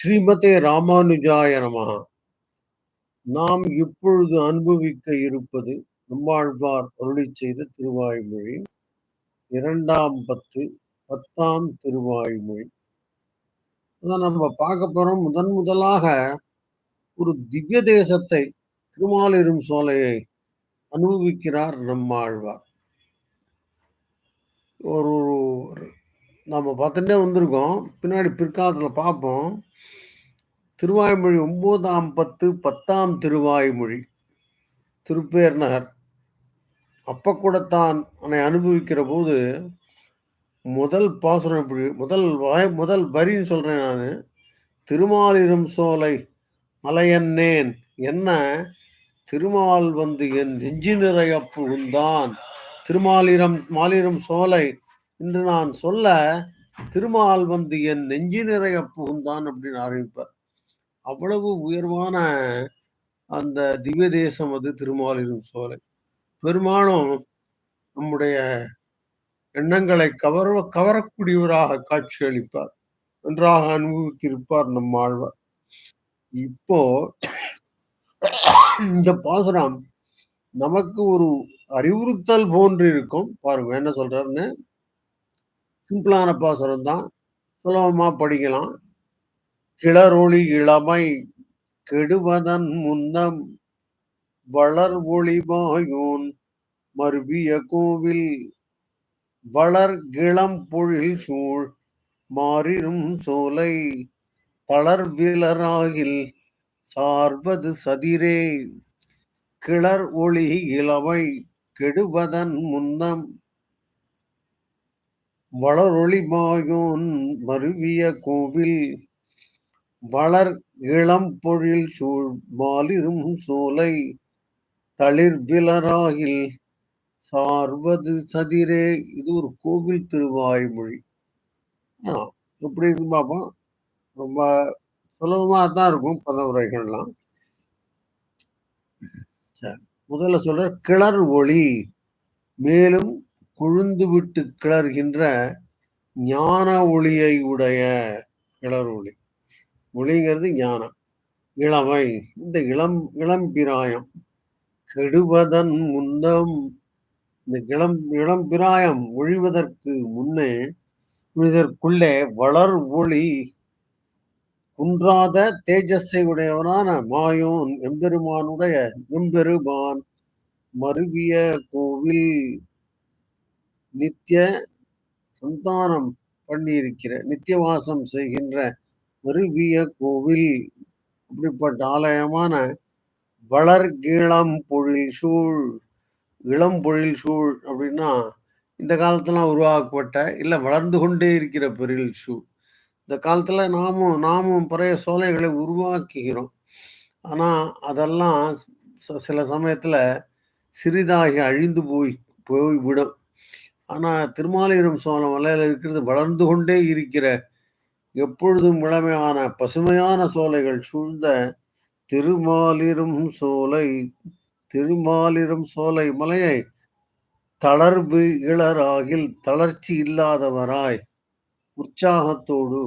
ஸ்ரீமதே ராமானுஜாய நமகா நாம் இப்பொழுது அனுபவிக்க இருப்பது நம்மாழ்வார் அருளி செய்த திருவாய்மொழி. இரண்டாம் பத்து பத்தாம் திருவாய்மொழி. அதான் நம்ம பார்க்க போறோம். முதன் முதலாக ஒரு திவ்ய தேசத்தை திருமாலிரும் சோலையை அனுபவிக்கிறார் நம்மாழ்வார். ஒரு நம்ம பார்த்துட்டே வந்திருக்கோம். பின்னாடி பிற்காலத்தில் பார்ப்போம். திருவாய்மொழி ஒம்போதாம் பத்து பத்தாம் திருவாய்மொழி. திருப்பேர் நகர் அப்போ கூட தான் அவனை அனுபவிக்கிற போது முதல் பாசுரம் இப்படி முதல் வாய் முதல் வரின்னு சொல்கிறேன் நான். திருமாலிரும் சோலை மலையன்னேன் என்ன? திருமால் வந்து என் நெஞ்சு நிறைய புகுந்தான். திருமாலிரம் மாலிரும் சோலை என்று நான் சொல்ல திருமால் வந்து என் நெஞ்சு நிறைய புகுந்தான் அப்படின்னு ஆரம்பிப்பார் அவ்வளவு உயர்வான அந்த திவ்ய தேசம் அது திருமாலிரும் சோலை. பெருமானும் நம்முடைய எண்ணங்களை கவர கவரக்கூடியவராக காட்சி அளிப்பார் நன்றாக அனுபவித்திருப்பார் நம் ஆழ்வார். இப்போ இந்த பாசுரம் நமக்கு ஒரு அறிவுறுத்தல் போன்று இருக்கும் பாருங்க என்ன சொல்றாருன்னு? சிம்பிளான பாசுரம் தான். சுலபமாக படிக்கலாம். கிளறொளி இளமை கெடுவதன் முன்னம் வளர் ஒளிமாயோன் மருவிய கோவில் வளர் கிளம் பொழில் சூழ் மாறிடும் சோலை தளர்விலராகில் சார்வது சதிரே. கிளர் ஒளி இளமை கெடுவதன் முன்னம் வளரொளி மாயோன் மருவிய கோவில் வளர் இளம் பொழில் சூழ் மாலிரும் சோலை தளிர்விலராகில் சார்வது சதிரே இது ஒரு கோவில் திருவாய்மொழி. எப்படி இருக்கு பார்ப்போம். ரொம்ப சுலபமாக தான் இருக்கும் பதவுரைகள்லாம். சரி முதல்ல சொல்ற கிளர் ஒளி. மேலும் கொழுந்து விட்டு கிளர்கின்ற ஞான ஒளியை உடைய கிளர் ஒளி. ஒளிங்கிறது ஞானம். இளமை. இந்த இளம் இளம்பிராயம் கெடுவதன் முன்னம் இந்த இளம் இளம்பிராயம் ஒழிவதற்கு முன்னே இதற்குள்ளே வளர் ஒளி குன்றாத தேஜஸை உடையவனான மாயோன் எம்பெருமானுடைய எம்பெருமான் மருவிய கோவில் நித்திய சந்தானம் பண்ணியிருக்கிற நித்தியவாசம் செய்கின்ற மருவிய கோவில். அப்படிப்பட்ட ஆலயமான வளர் பொழில் சூழ் இளம் பொழில் சூழ் அப்படின்னா இந்த காலத்துல உருவாக்கப்பட்ட இல்லை வளர்ந்து கொண்டே இருக்கிற பொழில் சூழ். இந்த காலத்தில் நாமும் நாமும் பழைய சோலைகளை உருவாக்குகிறோம். ஆனால் அதெல்லாம் சில சமயத்தில் சிறிதாகி அழிந்து போய் போய்விடும். ஆனால் திருமாலிரும் சோழம் மலையில் இருக்கிறது வளர்ந்து கொண்டே இருக்கிற எப்பொழுதும் இளமையான பசுமையான சோலைகள் சூழ்ந்த திருமாலிரும் சோலை திருமாலிரும் சோலை மலையை தளர்வு இளராகில் தளர்ச்சி இல்லாதவராய் உற்சாகத்தோடு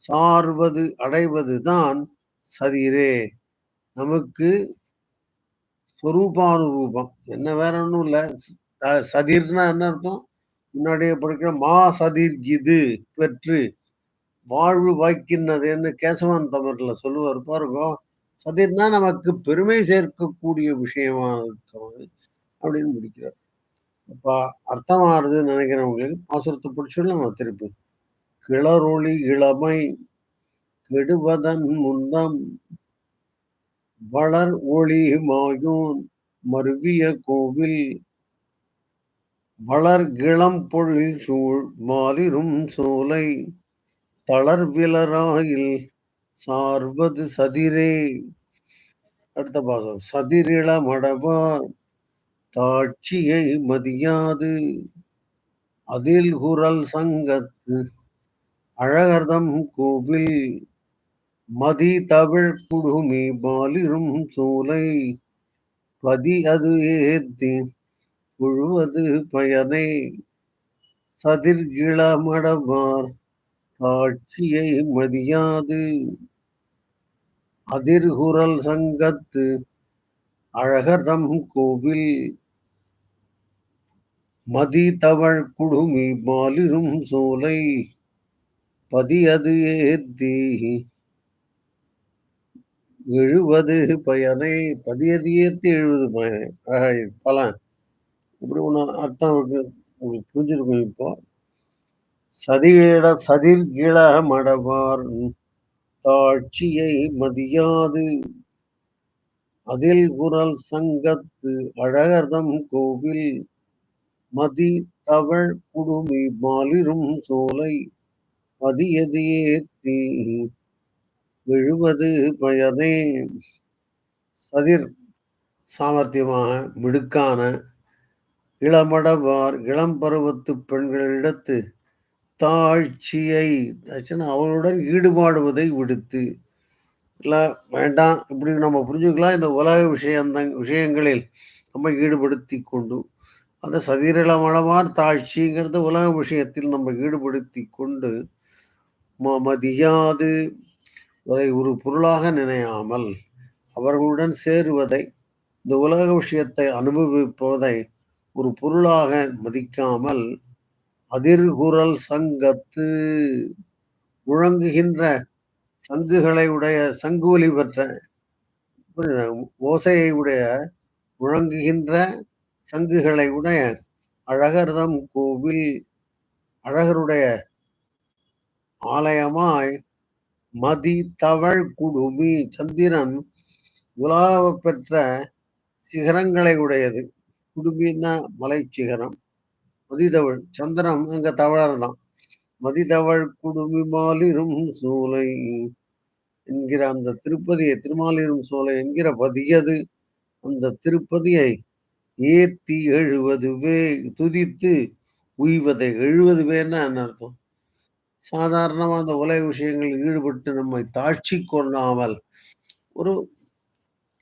சார்வது அடைவதுதான் சதிரே நமக்கு ஸ்வரூபானுரூபம் என்ன வேற ஒன்றும் இல்லை. சதிர்னா என்ன அர்த்தம்? முன்னாடியே படிக்கிற மா சதிர் இது பெற்று வாழ்வு வாய்க்கின்றதுன்னு கேசவன் தமிழில் சொல்லுவார். பாருங்க சதிர்னா நமக்கு பெருமை சேர்க்கக்கூடிய விஷயமா இருக்கும் அப்படின்னு முடிக்கிறார். அப்ப அர்த்தமாறுதுன்னு நினைக்கிறவங்களுக்கு பாசுரத்தை பிடிச்சிடலாம். திருப்பி. கிளறொளி இளமை கெடுவதன் முன்னம் வளர் ஒளி மாயோன் மருவிய கோவில் வளர்கிளம் பொழில் சூழ் மாதிரும் சோலை தளர்விலராயில் சார்வது சதிரே. அடுத்த பாசம். சதிரிள மடவார் தாட்சியை மதியாது. அதில் குரல் சங்கத்து அழகர்தம் கோவில் மதி தமிழ் குடுமி பாலிரும் சோலை பதி அது ஏத்தி உழுவது பயனை சதிர்கிளமடமார் காட்சியை மதியாது. அதிர்குரல் சங்கத்து அழகதம் கோவில் மதி தவழ் குடுமி மாலிரும் சோலை பதியது ஏத்தி எழுவது பயனை பதியது ஏத்தி எழுவது பயனை. பலன் இப்படி ஒன்று அர்த்தம் இருக்கு. உங்களுக்கு புரிஞ்சிருக்கும் இப்போ? சதிகீழ சதிர் கீழாக மடவார் தாட்சியை மதியாது. அதில் குரல் சங்கத்து அழகர்தம் கோவில் மதி தவழ் குடுமி மாலிரும் சோலை பதியது ஏத்தி எழுவது பயனே. சதிர் சாமர்த்தியமாக மிடுக்கான இளமடவார் இளம் பருவத்து பெண்களிடத்து தாழ்ச்சியை அவளுடன் ஈடுபாடுவதை விடுத்து. இல்லை வேண்டாம். இப்படி நம்ம புரிஞ்சுக்கலாம். இந்த உலக விஷயம் விஷயங்களில் நம்ம ஈடுபடுத்தி கொண்டு அந்த சதிரிளமளவார் தாழ்ச்சிங்கிறது உலக விஷயத்தில் நம்ம ஈடுபடுத்தி கொண்டு மதியாது அதை ஒரு பொருளாக நினையாமல் அவர்களுடன் சேருவதை இந்த உலக விஷயத்தை அனுபவிப்பதை ஒரு பொருளாக மதிக்காமல் அதிர்குரல் சங்கத்து முழங்குகின்ற சங்குகளை உடைய சங்கு ஒலி பெற்ற ஓசையை உடைய முழங்குகின்ற சங்குகளை உடைய அழகர்தம் கோவில் அழகருடைய ஆலயமாய் மதி தவழ் குடுமி சந்திரன் உலாவ பெற்ற சிகரங்களை உடையது. குடும்பின்னா மலை சிகரம் மதிதவள் சந்திரம் அங்க தவழர் தான் மதிதவள் குடுமி மாலிரும் சோலை என்கிற அந்த திருப்பதியை திருமாலிரும் சோலை என்கிற பதியது அந்த திருப்பதியை ஏத்தி எழுவதுவே துதித்து உய்வதை எழுவது பேர்னா என்ன அர்த்தம்? சாதாரணமாக அந்த உலக விஷயங்களில் ஈடுபட்டு நம்மை தாழ்ச்சி கொள்ளாமல் ஒரு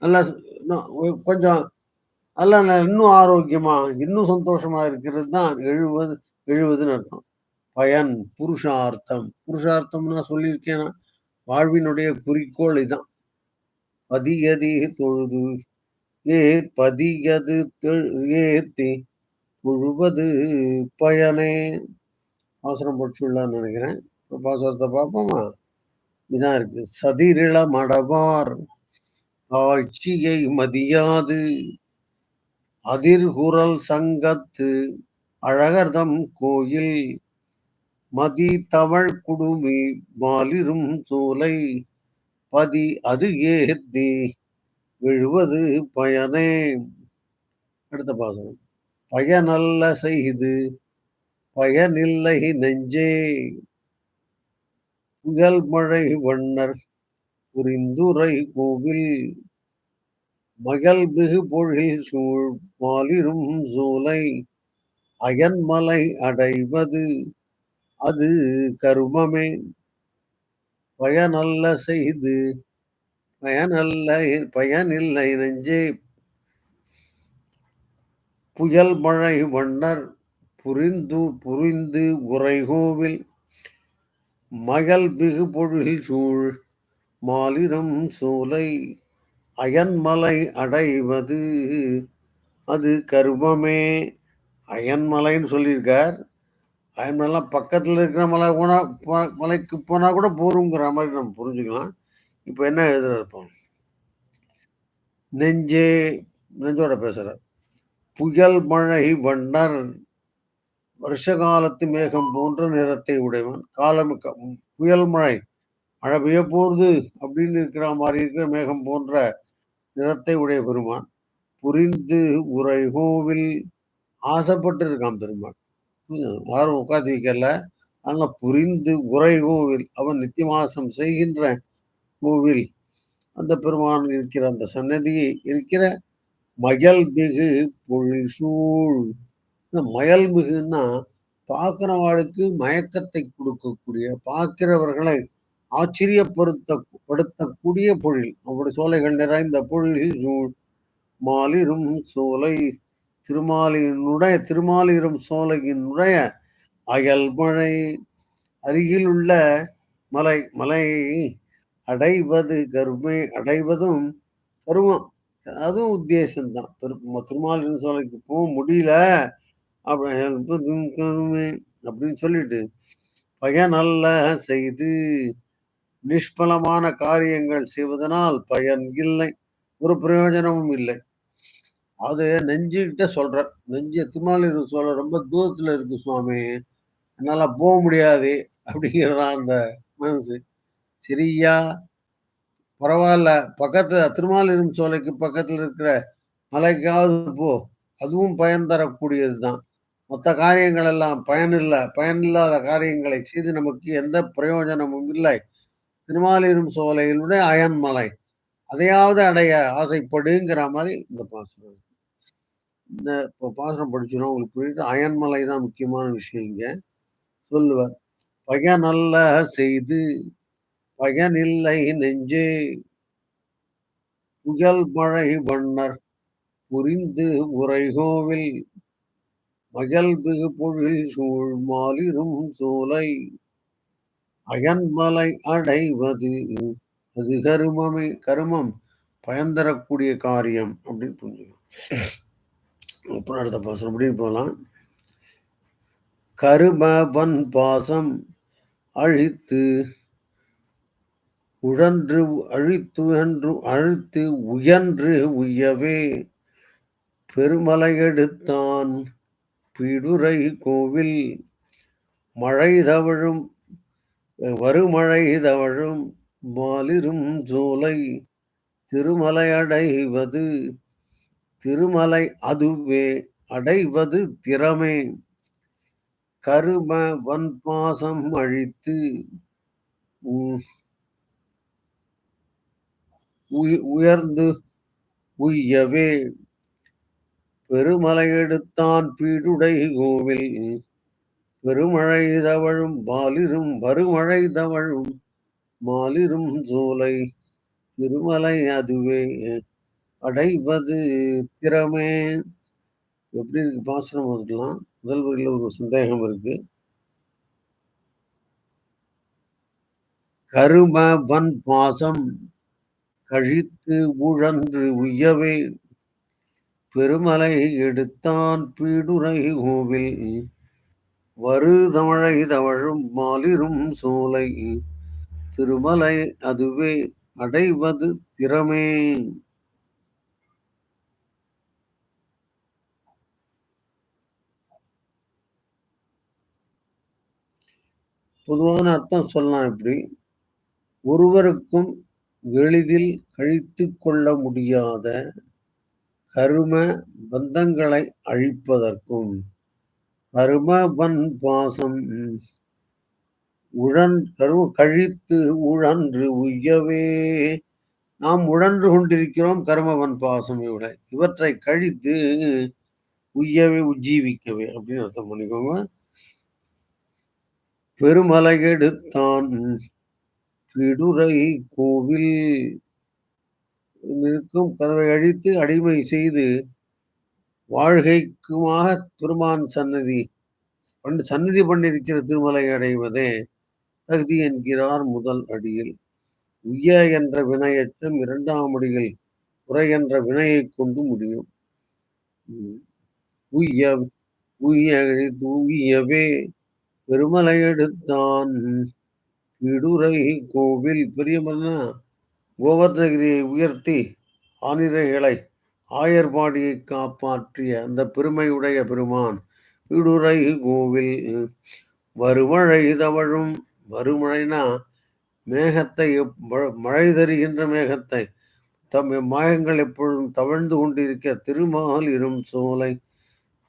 நல்ல கொஞ்சம் நல்ல இன்னும் ஆரோக்கியமாக இன்னும் சந்தோஷமாக இருக்கிறது தான் எழுபது எழுபதுன்னு அர்த்தம். பயன் புருஷார்த்தம். புருஷார்த்தம்னா சொல்லியிருக்கேன்னா வாழ்வினுடைய குறிக்கோள் இதுதான் பதிகதி தொழுது ஏ பதிகது ஏத்தி முழுவது பயனே. பாசனம் போட்டுள்ளான்னு நினைக்கிறேன். பாசனத்தை பார்ப்போமா? இதான் இருக்கு. சதிரிள மடவார் ஆட்சியை மதியாது. அதிர்குரல் சங்கத்து அழகர்தம் கோயில் மதி தவழ் குடுமி மாலிரும் சூலை பதி அது ஏத்தி விழுவது பயனே. அடுத்த பாசனம். பயனல்ல செய்து பயனில்லை நெஞ்சே. புயல் மழை வண்ணர் புரிந்துரை கோவில் மகள் மிகு பொழில் சூழ் மாலிரும் சூலை அயன்மலை அடைவது அது கருமமே. பயனல்ல செய்து பயனல்ல பயனில்லை நெஞ்சே. புயல் மழை வண்ணர் புரிந்து புரிந்து உரைகோவில் மகள் மிகு பொழில் சூழ் மாலிரம் சூலை அயன்மலை அடைவது. அது கர்மமே. அயன்மலைன்னு சொல்லியிருக்கார். அயன்மலைலாம் பக்கத்தில் இருக்கிற மலை போனால் மலைக்கு போனால் கூட போருங்கிற மாதிரி நம்ம புரிஞ்சுக்கலாம். இப்போ என்ன எழுதுறப்போம் நெஞ்சே நெஞ்சோட பேசுகிறார் புயல் மழை வண்டர் வருஷ காலத்து மேகம் போன்ற நிறத்தை உடையவன். காலம் புயல் மழை மழை பெய்ய போகுது அப்படின்னு இருக்கிற மாதிரி இருக்கிற மேகம் போன்ற நிறத்தை உடைய பெருமான் புரிந்து உரை கோவில் ஆசைப்பட்டு இருக்கான் பெருமான் யாரும் உட்காந்து வைக்கல ஆனால் புரிந்து உரை கோவில் அவன் நித்தியவாசம் செய்கின்ற கோவில் அந்த பெருமான் இருக்கிற அந்த சன்னதியை இருக்கிற மயல் மிகு பொழில் சூழ் இந்த மயல் மிகுன்னா பார்க்கிறவாளுக்கு மயக்கத்தை கொடுக்கக்கூடிய பார்க்கிறவர்களை ஆச்சரியப்படுத்த படுத்தக்கூடிய பொழில். அப்படி சோலைகள் நிறைந்த பொழில் சூழ் மாலிரும் சோலை திருமாலினுடைய திருமாலிரும் சோலையினுடைய அயல் மழை அருகில் உள்ள மலை மலையை அடைவது கருமை அடைவதும் கருமம். அதுவும் உத்தேசம்தான் திரு திருமாலின் சோலைக்கு போக முடியல. அப்படி அப்படின்னு சொல்லிட்டு பயனல்ல செய்து நிஷ்பலமான காரியங்கள் செய்வதனால் பயன் இல்லை ஒரு பிரயோஜனமும் இல்லை. அது நெஞ்சுக்கிட்ட சொல்ற நெஞ்சு திருமாலிரு சொல்ற ரொம்ப தூரத்துல இருக்கு சுவாமி. என்னால போக முடியாது அப்படிங்கிறதான் அந்த மனசு. சரியா? பரவாயில்ல பக்கத்து திருமாலிரும் சோலைக்கு பக்கத்துல இருக்கிற மலைக்காவது போ. அதுவும் பயன் தரக்கூடியது தான். மற்ற காரியங்கள் எல்லாம் பயனில்லை பயனில்லாத காரியங்களை செய்து நமக்கு எந்த பிரயோஜனமும் இல்லை. திருமாலிரும் சோலையினுடைய அயன்மலை. அதையாவது அடைய ஆசைப்படுங்கிற மாதிரி இந்த பாசுரம். இந்த இப்போ பாசுரம் படிச்சோன்னா உங்களுக்கு புரியுது? அயன்மலை தான் முக்கியமான விஷயம் இங்கே. சொல்லுவார் பகனல்ல செய்து பயனில்லை நெஞ்சே. புகழ் மழை வண்ணர் புரிந்து உரைகோவில் மகள் மிகு பொழில் சூழ் மாலிரும் சோலை. அயன்மலை அடைவது அது கருமமே கருமம். பயந்தரக்கூடிய காரியம் அப்படின்னு புரிஞ்சுக்கணும். அப்புறம் அடுத்த பாசம் அப்படின்னு போகலாம் கருமபன் பாசம் அழித்து உழன்று அழித்து என்று அழித்து உயன்று உய்யவே. பெருமலை எடுத்தான் பீடுரை கோவில் மழை தவழும் வருமழை தவழும் மாலிரும் சோலை திருமலை அடைவது திருமலை அதுவே அடைவது திறமே. கரும வன்பாசம் அழித்து உயர்ந்து உய்யவே. பெருமலை எடுத்தான் பீடுடை கோவில் பெருமழை தவழும் பாலிரும் வருமழை தவழும் மாலிரும் சோலை திருமலை அதுவே அடைவது திறமே. எப்படி இருக்கு? பாசனம் இருக்கலாம். முதல் வரியில் ஒரு சந்தேகம் இருக்கு. கரும வன் பாசம் கழித்து உழன்று உய்யவே பெருமலை எடுத்தான் பீடுரை கோவில் வரு தமழை தவழும் மாலிரும் சோலை. திருமலை அதுவே அடைவது திறமே. பொதுவான அர்த்தம் சொல்லலாம் இப்படி ஒருவருக்கும் எளிதில் கழித்து கொள்ள முடியாத கரும பந்தங்களை அழிப்பதற்கும். கருமபன் பாசம் உழன் கரு கழித்து உழன்று உய்யவே. நாம் உழன்று கொண்டிருக்கிறோம் கருமவன் பாசம் இவரை இவற்றை கழித்து உய்யவே உஜ்ஜீவிக்கவே அப்படின்னு அர்த்தம் பண்ணிக்கோங்க. பெருமலை எடுத்தான் பிடுரை கோவில். இருக்கும் கதவை அழித்து அடிமை செய்து வாழ்கைக்குமாக திருமான் சன்னதி சன்னதி பண்ணிருக்கிற திருமலை அடைவதே தகுதி என்கிறார் முதல் அடியில். உய்ய என்ற வினையற்றம் இரண்டாம் அடியில் உரை என்ற வினையை கொண்டு முடியும். உய்ய உய்ய உய்யவே பெருமலை எடுத்தான். இடுரை கோவில் பெரியமன்னா கோவர்தகிரியை உயர்த்தி ஆனிரைகளை ஆயர்பாடியை காப்பாற்றிய அந்த பெருமையுடைய பெருமான் விடுரை கோவில் வருமழை தவழும் வருமழைனா மேகத்தை மழை தருகின்ற மேகத்தை தம் மாயங்கள் எப்பொழுதும் தவழ்ந்து கொண்டிருக்க திருமகள் இரும் சோலை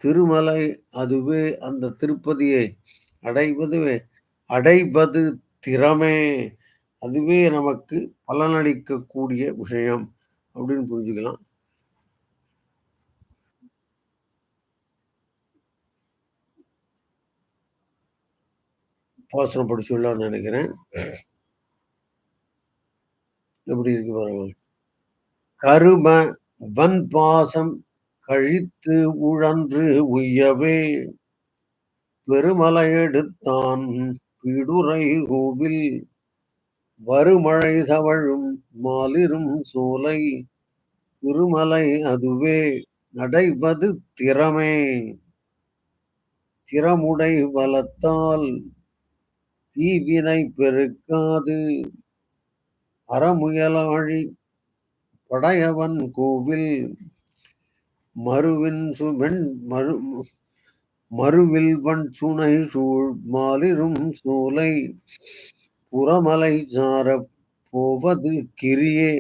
திருமலை அதுவே அந்த திருப்பதியை அடைவதுவே அடைவது திறமே அதுவே நமக்கு பலனளிக்கக்கூடிய விஷயம். அப்படின்னு புரிஞ்சுக்கலாம். பாசனம் படிச்சுள்ளான்னு நினைக்கிறேன். எப்படி இருக்கு பாருங்க. கரும வன் பாசம் கழித்து உழன்று உய்யவே. பெருமலை எடுத்தான் பிடுரை கோவில் வருமழை தவழும் மாலிரும் சோலை. திருமலை அதுவே நடைபது திறமே. திறமுடை வளத்தால் தீவினை பெருக்காது. அறமுயலாழி படையவன் கோவில் மறுவின் சுவெண் மறு மறுவில் வன் சுனை சூழ் மாலிரும் சூலை புறமலை சார போவது கிரியே.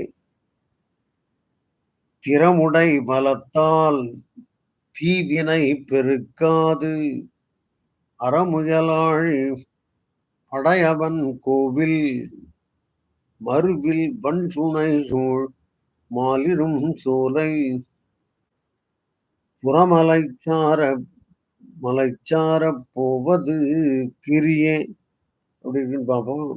திறமுடை பலத்தால் தீவினை பெருக்காது. அறமுயலாழி படையவன் கோவில் மறுவில் வன் சுனை சூழ் மாலிரும் சோலை புறமலைச்சார மலைச்சார போவது கிரியே அப்படின்னு பார்ப்போம்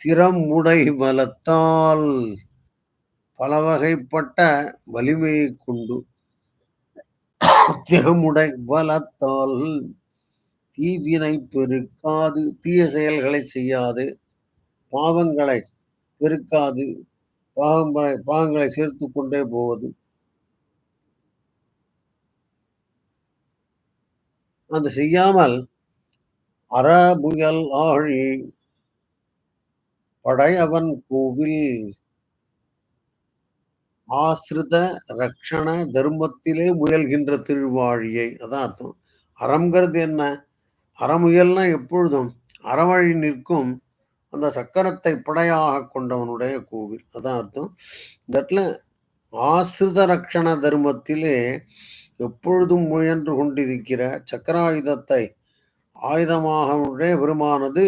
திறமுடை வலத்தால் பல வகைப்பட்ட வலிமையை கொண்டு திறமுடை வலத்தால் தீவினை பெருக்காது தீய செயல்களை செய்யாது பாவங்களை பெருக்காது பாவங்களை பாவங்களை சேர்த்து கொண்டே போவது. அந்த செய்யாமல் அறபுயல் ஆழி படையவன் கோவில் ஆசிரித ரக்ஷண தர்மத்திலே முயல்கின்ற திருவாழியை. அதான் அர்த்தம். அறம்ங்கிறது என்ன? அறமுயல்னா எப்பொழுதும் அறவழி நிற்கும் அந்த சக்கரத்தை படையாக கொண்டவனுடைய கோவில். அதான் அர்த்தம். இந்த ஆசிரித ரக்ஷண தர்மத்திலே எப்பொழுதும் முயன்று கொண்டிருக்கிற சக்கராயுதத்தை ஆயுதமாக பெருமானது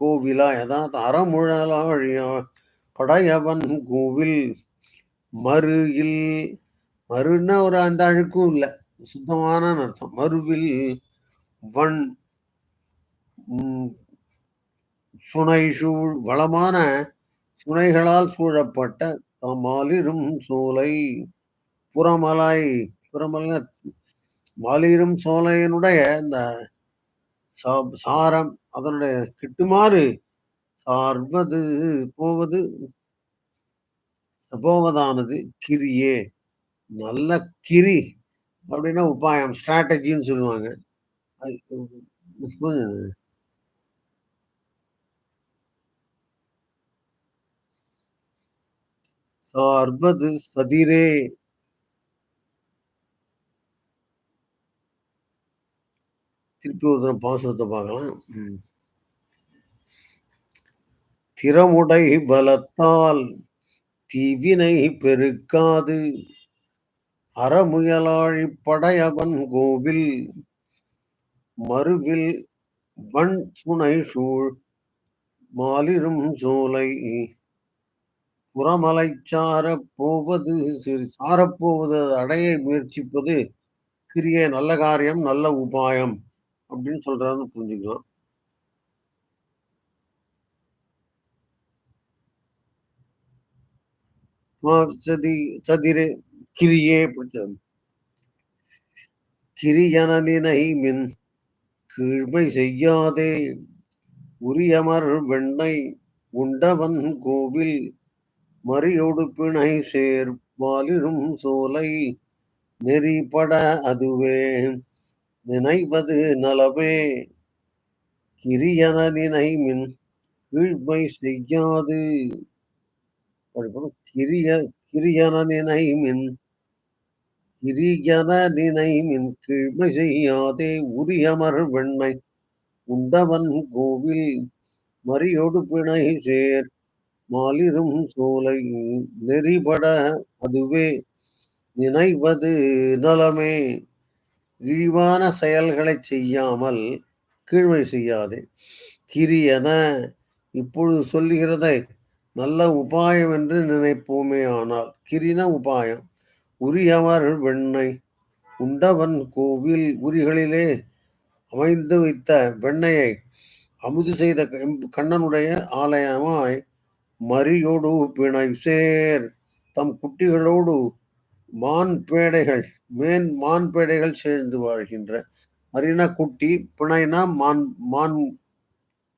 கோவிலா அதாவது அறமுழலா படையவன் கோவில். மறுகில் மறுன்னா ஒரு அந்த அழுக்கும் இல்லை. சுத்தமான அர்த்தம். மறுவில் வன் சுனை சூழ் வளமான சுனைகளால் சூழப்பட்ட மாலிரும் சோலை புறமலாய் புறமலை மாலிரும் சோலையினுடைய இந்த சாரம் அதனுடைய கிட்டுமாறு சார்வது போவது போவதானது கிரியே. நல்ல கிரி அப்படின்னா உபாயம் ஸ்ட்ராட்டஜின்னு சொல்லுவாங்க. சார்வது சதிரே. திருப்பி ஒரு தரம் பாசுரத்தை பார்க்கலாம். திறமுடை பலத்தால் தீவினை பெருக்காது. அறமுயலாழி படையவன் கோவில் மறுவில் வன் சுனை சூழ் மாலிரும் சோலை. புறமலை சாரப் போவது சாரப்போவது அடைய முயற்சிப்பது கிரிய நல்ல காரியம் நல்ல உபாயம் அப்படின்னு சொல்றாருன்னு புரிஞ்சுக்கலாம். சதி சதிரே கிரியே கிரியனினை மின் கீழ்மை செய்யாதே உரியமர் வெண்ணை உண்டவன் கோவில் மறியொடுப்பினை பிணை சோலை நெறிப்பட அதுவே நினைவது நலமே கிரியன நினைமின் கீழ்மை செய்யாது கிரிய கிரியன நினைமின் கிரியன நினைமின் கீழ்மை செய்யாதே உரியமர் வெண்ணை உண்டவன் கோவில் மறியொடு பிணை சேர் மாலிரும் சோலை நெறிபட அதுவே நினைவது நலமே. இழிவான செயல்களை செய்யாமல் கீழ்மை செய்யாதே கிரியன இப்பொழுது சொல்லுகிறதை நல்ல உபாயம் என்று நினைப்போமே ஆனால் கிரின உபாயம். உரியவர் வெண்ணை உண்டவன் கோவில் உரிகளிலே அமைந்து வைத்த வெண்ணையை அமுது செய்த கண்ணனுடைய ஆலயமாய் மரியோடு பிணை சேர் தம் குட்டிகளோடு மான் பேடைகள் மேன் மான் பேடைகள் சேர்ந்து வாழ்கின்ற அரினா குட்டி பிணைனா மான் மான்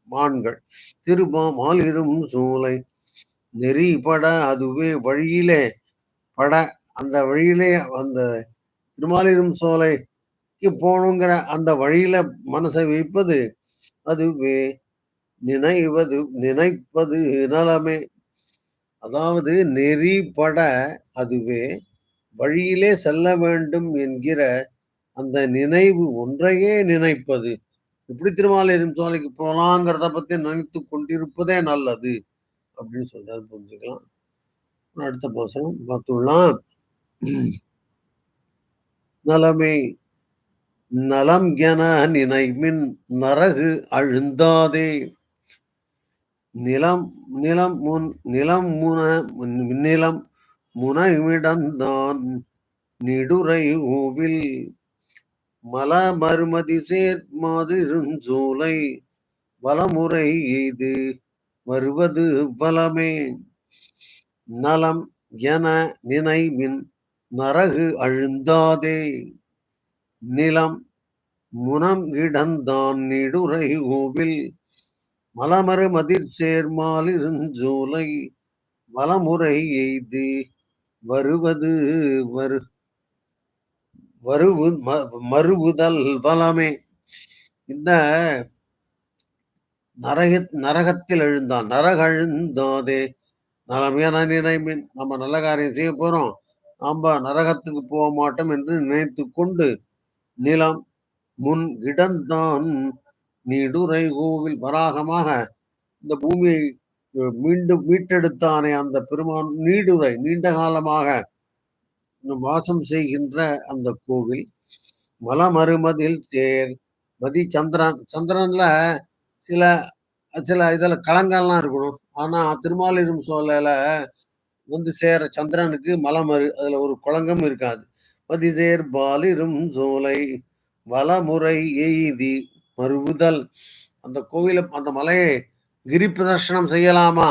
மான்கள். திருமா மாலிரும் சூளை நெறி பட அதுவே வழியிலே பட. அந்த வழியிலே அந்த திருமாலிரும் சோலைக்கு போகணுங்கிற அந்த வழியில மனசை வைப்பது அதுவே நினைவது நினைப்பது நலமே. அதாவது நெறி பட அதுவே வழியிலே செல்ல வேண்டும் என்கிற அந்த நினைவு ஒன்றையே நினைப்பது. இப்படி திருமாலிரும் சோலைக்கு போகலாங்கிறத பத்தி நினைத்து கொண்டிருப்பதே நல்லது. அப்படின்னு சொல்றாரு புரிஞ்சுக்கலாம். அடுத்த போசனம் பார்த்துள்ளலாம் நலமே நலம் என நினைமின் நரகு அழுந்தாதே. நிலம் நிலம் முன் நிலம் முன நிலம் முனைமிடந்தான் நிடுரை ஊவில். மல மறுமதி சேர்மாதிருஞ்சோலை வலமுறை எய்து. வருவது பலமே நலம் என நினைவின் நரகு அழுந்தாதே. நிலம் முனம் இடந்தான் நிடுரை ஊவில் மலமறு மதிர்ச்சேர்மாலிருஞ்சோலை வலமுறை எய்து. வருவது வரு வருவு மறுவுதல் பலமே இந்த நரக நரகத்தில் எழுந்தான். நரகழுந்தாதே. நலமையான நினைமின். நம்ம நல்ல காரியம் செய்ய போறோம். நம்ம நரகத்துக்கு போக மாட்டோம் என்று நினைத்து கொண்டு நிலம் முன் இடந்தான் நீடுரை கோவில் வராகமாக இந்த பூமியை மீண்டும் மீட்டெடுத்தானே அந்த பெருமான் நீடுரை நீண்ட காலமாக வாசம் செய்கின்ற அந்த கோவில். மலமருமதில் தேர் மதி சந்திரன் சந்திரன்ல சில சில இதில் களங்கள்லாம் இருக்கணும். ஆனால் திருமாலிரும் சோலையில் வந்து சேர சந்திரனுக்கு மலமரு அதில் ஒரு குளங்கம் இருக்காது. பதிசேர் பாலிரும் சோலை வலமுறை எய்தி மறுவுதல் அந்த கோவிலை அந்த மலையை கிரி பிரதர்ஷனம் செய்யலாமா?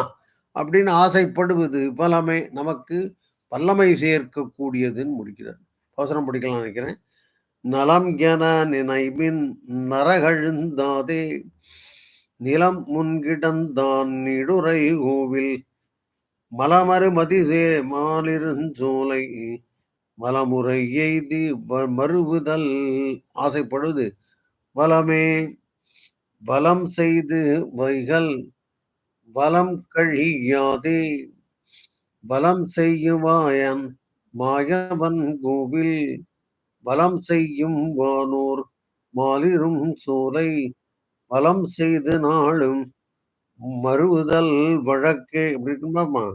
அப்படின்னு ஆசைப்படுவது பலமை நமக்கு வல்லமை சேர்க்கக்கூடியதுன்னு முடிக்கிறார் அவசரம் படிக்கலாம் நினைக்கிறேன். நலம் என நினைவின் நரகழுந்தாதே நிலம் முன்கிடந்தான் நிடுரை கோவில். மலமறு மதிசே மாலிருஞ்சோலை மலமுறை எய்தி மறுவுதல் ஆசைப்படுவது வலமே வலம் செய்து வைகள். வலம் கழியாதே வலம் செய்யுவாயன் மாயவன் கோவில். வலம் செய்யும் வானோர் மாலிரும் சோலை. வலம் செய்து நாளும் மறுவுதல் வழக்கே இப்படி இருக்குமாமா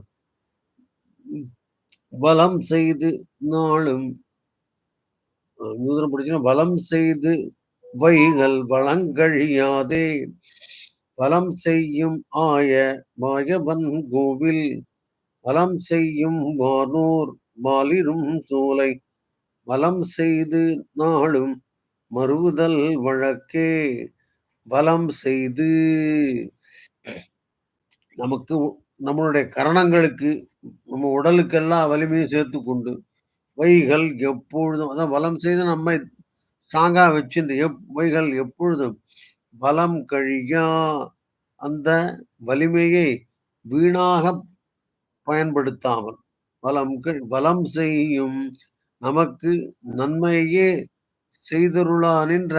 வலம் செய்து நாளும் பிடிச்சுன்னா வலம் செய்து வைகள் வளங்கழியாதே வலம் செய்யும் ஆய மாயவன் கோவில் வலம் செய்யும் வானூர் மாலிரும் சோலை. வலம் செய்து நாளும் மறுவுதல் வழக்கே. வலம் செய்து நமக்கு நம்மளுடைய கரணங்களுக்கு நம்ம உடலுக்கெல்லாம் வலிமையை சேர்த்து கொண்டு வைகள் எப்பொழுதும் அதான் வலம் செய்து நம்மை ஸ்ட்ராங்காக வச்சுட்டு எப் வைகள் எப்பொழுதும் பலம் கழியா அந்த வலிமையை வீணாக பயன்படுத்தாமல் பலம் பலம் செய்யும் நமக்கு நன்மையே செய்தருளா நின்ற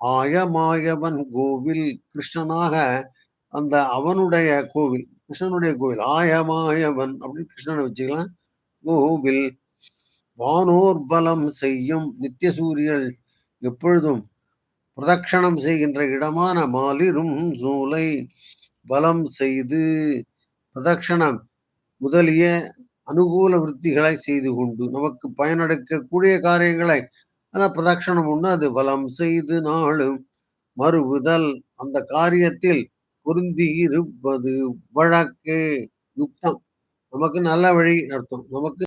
ஆயமாயவன் கோவில் கிருஷ்ணனாக அந்த அவனுடைய கோவில் கிருஷ்ணனுடைய கோவில் ஆயமாயவன் அப்படின்னு கிருஷ்ணனை வச்சுக்கலாம். கோவில் வானோர் பலம் செய்யும் நித்திய சூரியல் எப்பொழுதும் பிரதட்சணம் செய்கின்ற இடமான மாலிரும் சூலை பலம் செய்து பிரதட்சணம் முதலிய அனுகூல விற்த்திகளை செய்து கொண்டு நமக்கு பயனடைக்கக்கூடிய காரியங்களை அதான் பிரதட்சணம் ஒண்ணு அது பலம் செய்து நாளும் மறுவுதல். அந்த காரியத்தில் பொருந்தி இருப்பது வழக்கு. யுக்தம். நமக்கு நல்ல வழி நடத்தும். நமக்கு